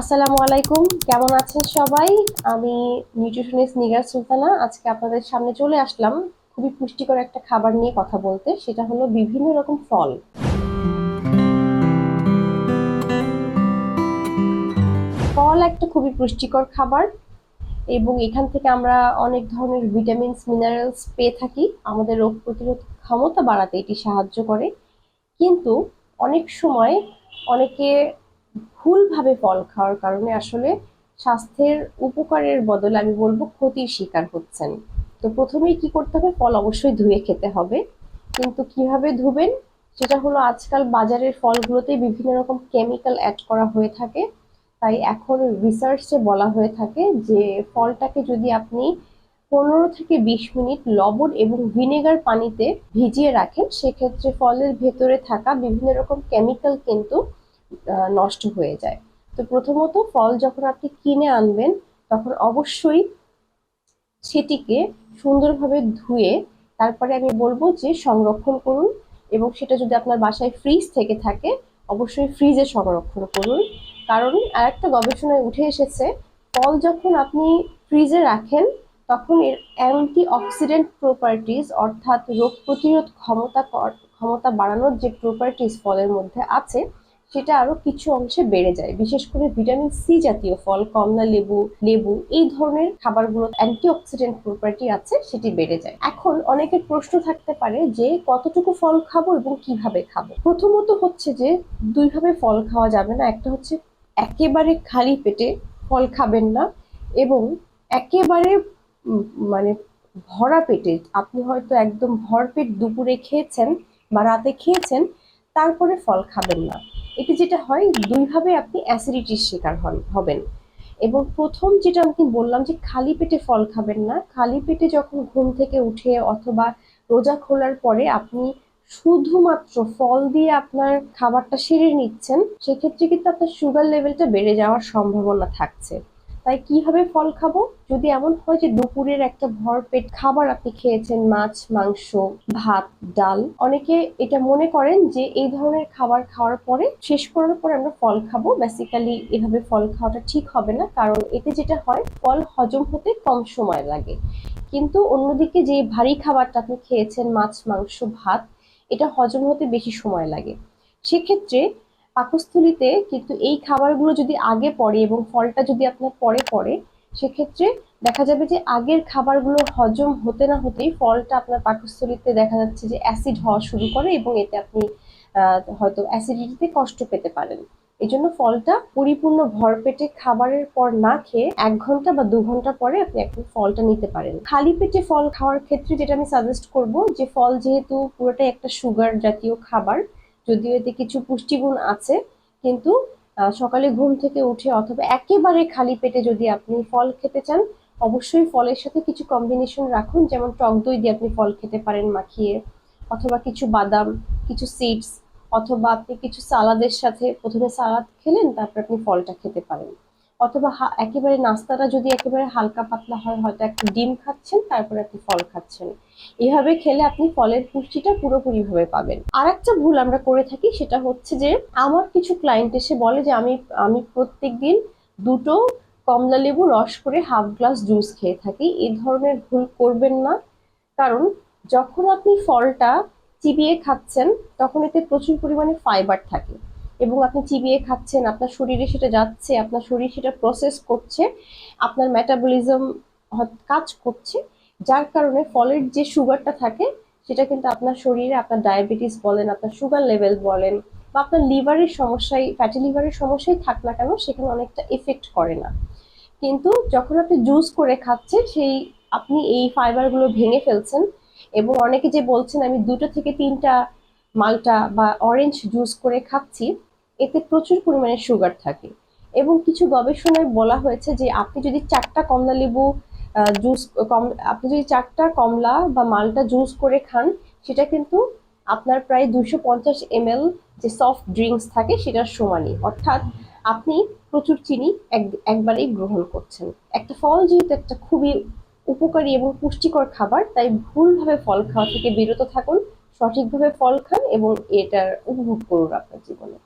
আসসালামু আলাইকুম, কেমন আছেন সবাই? আমি নিউট্রিশনিস্ট নিগার সুলতানা। আজকে আপনাদের সামনে চলে আসলাম খুবই পুষ্টিকর একটা খাবার নিয়ে কথা বলতে, সেটা হলো বিভিন্ন রকম ফল। ফল একটা খুবই পুষ্টিকর খাবার এবং এখান থেকে আমরা অনেক ধরনের ভিটামিনস, মিনারেলস পেয়ে থাকি। আমাদের রোগ প্রতিরোধ ক্ষমতা বাড়াতে এটি সাহায্য করে। কিন্তু অনেক সময় অনেকে ভুলভাবে ফল খাওয়ার কারণে আসলে স্বাস্থ্যের উপকারের বদলে আমি বলব ক্ষতির শিকার হচ্ছেন। তো প্রথমেই কি করতে হবে? ফল অবশ্যই ধুয়ে খেতে হবে। কিন্তু কীভাবে ধুবেন? সেটা হলো আজকাল বাজারের ফলগুলোতে বিভিন্ন রকম কেমিক্যাল অ্যাড করা হয়ে থাকে। তাই এখন রিসার্চে বলা হয়ে থাকে যে ফলটাকে যদি আপনি পনেরো থেকে বিশ মিনিট লবণ এবং ভিনেগার পানিতে ভিজিয়ে রাখেন, সেক্ষেত্রে ফলের ভেতরে থাকা বিভিন্ন রকম কেমিক্যাল কিন্তু নষ্ট হয়ে যায়। তো প্রথমত ফল যখন আপনি কিনে আনবেন, তখন অবশ্যই সেটিকে সুন্দরভাবে ধুয়ে তারপরে আমি বলব যে সংরক্ষণ করুন এবং সেটা যদি আপনার বাসায় ফ্রিজ থেকে থাকে, অবশ্যই ফ্রিজে সংরক্ষণ করুন। কারণ আরেকটা গবেষণায় উঠে এসেছে, ফল যখন আপনি ফ্রিজে রাখেন, তখন এর অ্যান্টি অক্সিডেন্ট প্রপার্টিজ অর্থাৎ রোগ প্রতিরোধ ক্ষমতা ক্ষমতা বাড়ানোর যে প্রপার্টিজ ফলের মধ্যে আছে সেটা আরও কিছু অংশে বেড়ে যায়। বিশেষ করে ভিটামিন সি জাতীয় ফল, কমলা লেবু লেবু, এই ধরনের খাবারগুলো অ্যান্টিঅক্সিডেন্ট প্রপার্টি আছে, সেটি বেড়ে যায়। এখন অনেকের প্রশ্ন থাকতে পারে যে, কতটুকু ফল খাব এবং কীভাবে খাব? প্রথমত হচ্ছে যে, দুইভাবে ফল খাওয়া যাবে না। একটা হচ্ছে একেবারে খালি পেটে ফল খাবেন না এবং একেবারে মানে ভরা পেটে, আপনি হয়তো একদম ভরপেট দুপুরে খেয়েছেন বা রাতে খেয়েছেন, তারপরে ফল খাবেন না। এতে যেটা হয়, দুইভাবে আপনি অ্যাসিডিটির শিকার হন, হবেন। এবং প্রথম যেটা আমি বললাম যে খালি পেটে ফল খাবেন না, খালি পেটে যখন ঘুম থেকে উঠে অথবা রোজা খোলার পরে আপনি শুধুমাত্র ফল দিয়ে আপনার খাবারটা সেরে নিচ্ছেন, সেক্ষেত্রে কিন্তু আপনার সুগার লেভেলটা বেড়ে যাওয়ার সম্ভাবনা থাকছে। তাই কীভাবে ফল খাব? যদি এমন হয় যে দুপুরের একটা ভরপেট খাবার আপনি খেয়েছেন, মাছ, মাংস, ভাত, ডাল, অনেকে এটা মনে করেন যে এই ধরনের খাবার খাওয়ার পরে, শেষ করার পরে আমরা ফল খাব। বেসিক্যালি এভাবে ফল খাওয়াটা ঠিক হবে না, কারণ এতে যেটা হয়, ফল হজম হতে কম সময় লাগে। কিন্তু অন্যদিকে যে ভারী খাবারটা আপনি খেয়েছেন, মাছ, মাংস, ভাত, এটা হজম হতে বেশি সময় লাগে। সেক্ষেত্রে পাকস্থলিতে কিন্তু এই খাবারগুলো যদি আগে পড়ে এবং ফলটা যদি আপনার পরে পড়ে, সেক্ষেত্রে দেখা যাবে যে আগের খাবারগুলো হজম হতে না হতেই ফলটা আপনার পাকস্থলিতে দেখা যাচ্ছে যে অ্যাসিড হওয়া শুরু করে এবং এতে আপনি হয়তো অ্যাসিডিটিতে কষ্ট পেতে পারেন। এই জন্য ফলটা পরিপূর্ণ ভরপেটে খাবারের পর না খেয়ে এক ঘণ্টা বা দু ঘণ্টা পরে আপনি এখন ফলটা নিতে পারেন। খালি পেটে ফল খাওয়ার ক্ষেত্রে যেটা আমি সাজেস্ট করব, যে ফল যেহেতু পুরোটাই একটা সুগার জাতীয় খাবার যদিও এতে কিছু পুষ্টিগুণ আছে, কিন্তু সকালে ঘুম থেকে উঠে অথবা একেবারে খালি পেটে যদি আপনি ফল খেতে চান, অবশ্যই ফলের সাথে কিছু কম্বিনেশন রাখুন, যেমন টক দই দিয়ে আপনি ফল খেতে পারেন মাখিয়ে, অথবা কিছু বাদাম, কিছু সিডস অথবা আপনি কিছু সালাদের সাথে প্রথমে সালাদ খেলেন, তারপর আপনি ফলটা খেতে পারেন। অথবা একেবারে নাস্তাটা যদি একেবারে হালকা পাতলা হয়, হয়তো একটা ডিম খাচ্ছেন, তারপরে আপনি ফল খাচ্ছেন। এভাবে খেলে আপনি ফলের পুষ্টিটা পুরোপুরিভাবে পাবেন। আর একটা ভুল আমরা করে থাকি, সেটা হচ্ছে যে, আমার কিছু ক্লায়েন্ট এসে বলে যে, আমি আমি প্রত্যেক দিন দুটো কমলা লেবু রস করে হাফ গ্লাস জুস খেয়ে থাকি। এই ধরনের ভুল করবেন না। কারণ, যখন আপনি ফলটা চিবিয়ে খাচ্ছেন, তখন এতে প্রচুর পরিমাণে ফাইবার থাকে। এবং আপনি চিবিয়ে খাচ্ছেন, আপনার শরীরে সেটা যাচ্ছে, আপনার শরীর সেটা প্রসেস করছে, আপনার মেটাবলিজম কাজ করছে, যার কারণে ফলের যে সুগারটা থাকে, সেটা কিন্তু আপনার শরীরে আপনার ডায়াবেটিস বলেন, আপনার সুগার লেভেল বলেন, বা আপনার লিভারের সমস্যায় ফ্যাটি লিভারের সমস্যাই থাক না কেন, সেখানে অনেকটা এফেক্ট করে না। কিন্তু যখন আপনি জুস করে খাচ্ছেন, সেই আপনি এই ফাইবারগুলো ভেঙে ফেলছেন এবং অনেকে যে বলছেন, আমি দুটো থেকে তিনটা মালটা বা অরেঞ্জ জুস করে খাচ্ছি এতে প্রচুর পরিমাণে সুগার থাকে। এবং কিছু গবেষণায় বলা হয়েছে যে আপনি যদি চারটা কমলা লেবু জুস কম, আপনি যদি চারটা কমলা বা মালটা জুস করে খান, সেটা কিন্তু আপনার প্রায় দুশো পঞ্চাশ এম যে সফট ড্রিঙ্কস থাকে সেটার সমানই। অর্থাৎ আপনি প্রচুর চিনি এক, একবারেই গ্রহণ করছেন। একটা ফল যেহেতু একটা খুবই উপকারী এবং পুষ্টিকর খাবার, তাই ভুলভাবে ফল খাওয়া থেকে বিরত থাকুন, সঠিকভাবে ফল খান এবং এটার উপভোগ করুন আপনার জীবনে।